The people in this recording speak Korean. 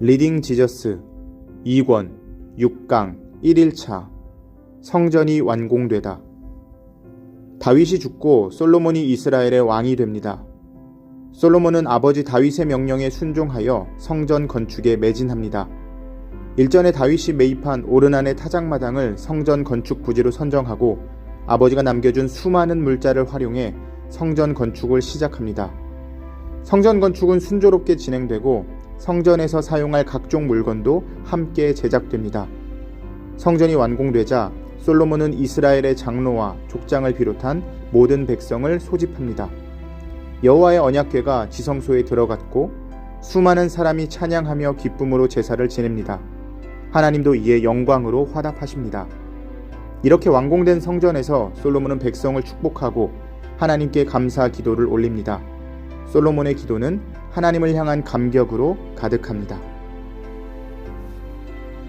리딩 지저스 2권 6강 1일차 성전이 완공되다. 다윗이 죽고 솔로몬이 이스라엘의 왕이 됩니다. 솔로몬은 아버지 다윗의 명령에 순종하여 성전 건축에 매진합니다. 일전에 다윗이 매입한 오르난의 타작마당을 성전 건축 부지로 선정하고 아버지가 남겨준 수많은 물자를 활용해 성전 건축을 시작합니다. 성전 건축은 순조롭게 진행되고 성전에서 사용할 각종 물건도 함께 제작됩니다. 성전이 완공되자 솔로몬은 이스라엘의 장로와 족장을 비롯한 모든 백성을 소집합니다. 여호와의 언약궤가 지성소에 들어갔고 수많은 사람이 찬양하며 기쁨으로 제사를 지냅니다. 하나님도 이에 영광으로 화답하십니다. 이렇게 완공된 성전에서 솔로몬은 백성을 축복하고 하나님께 감사 기도를 올립니다. 솔로몬의 기도는 하나님을 향한 감격으로 가득합니다.